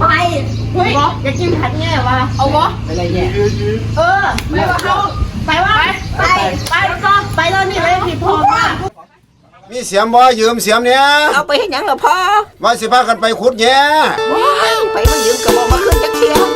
ไปเฮ้ยอยากกินผัดแง่วะเอาวะอะไรแย่เออไม่ว่าเขาไปวะไปไปแล้วก็ไปแล้วนี่เลยพี่พอมามีเสียมบ่ยืมเสียมเนี่ยเอาไปให้หยังเหรอพ่อว่าสิพากันไปขุดแย่ว้ายไปมันยืมกระบอกมาขึ้นจักเทียเ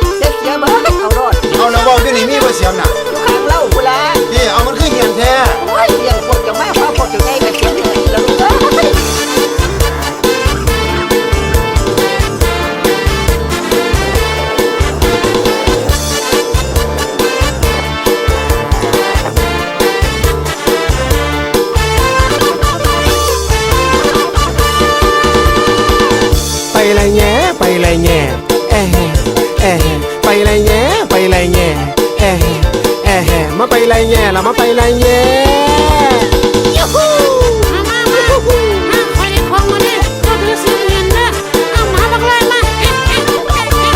ง่ไปไรแง่แอะแห่แอะแห่ไปไรแง่ไปไรแง่แอะแห่แอะแห่มาไปไรแง่ละมาไปไรแง่ยูฮูมามามามาคอยได้ของมาเนี่ยก็ถือซื้อเงินนะเอามาบักเลยมาเอ๊ะเอ๊ะเอ๊ะเอ๊ะ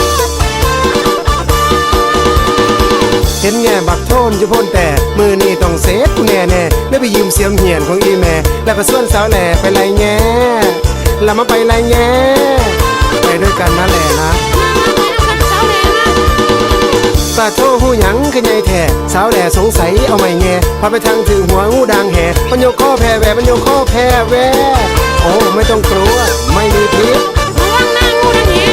เห็นแง่บักโทมจะพ่นแต่มือนี่ต้องเซฟกูแน่แน่ได้ไปยืมเสียมเหียนของอีแม่แล้วก็ส่วนสาวแหล่ไปไรแง่ละมาไปไรแง่ ไปด้วยกันนะแหล่นะมามาไปดูกันเสาแดงนะปาโทหูหยังคือไงแท้สาวแหล่สงสัยเอาไม่แง่พอไปทางถึงหัวงูดังแห่ปัญโยข้อแพ้แหวปัญโยข้อแพ้แหวโอ้ไม่ต้องกลัวไม่มีพิษระวังหน้างูนะเนี่ย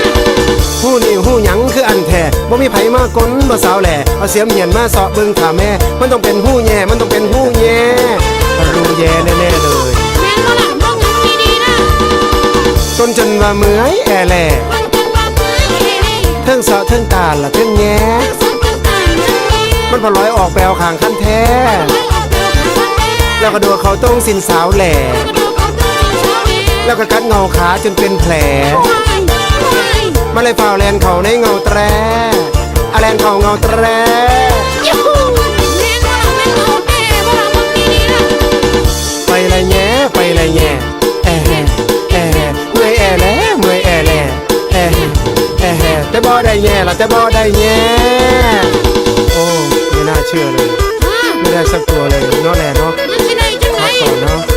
หู้นี่หู้หยังคืออันแท้บ่มีไผมากลบ่สาวแหล่เอาเสียมเหียนมาเสาะเบิ่งขาแม่ มันต้องเป็นหู้แย่มันต้องเป็นหู้แย่รู้แย่แน่ๆเลย ว่าเหมื่อยแอแหล่มันจังว่าเมื่อยเฮ้ยเทิงเสาะเทิงตาละเทิงแย่สักตั้งแต่ยังมีมันพอลอยออกแปลวข้างคันแท้ไม่ออกเดินทางแม่แล้วก็ดูเขาต้องสินสาวแหล่กระโดดเอาตัวเสาแดงแล้วก็กัดเงาขาจนเป็นแผลว้ายว้ายมาเลยฝ่าวแลนเขาในเงาแตรอะแลนเขาเงาแตร แอะแห่แต่บ่ได้แง่ละแต่บ่ได้แง่โอ้ไม่น่าเชื่อเลยฮะไม่ได้สักตัวเลยเนาะแหล่เนาะมันสิได้จังไดพักก่อนเนาะ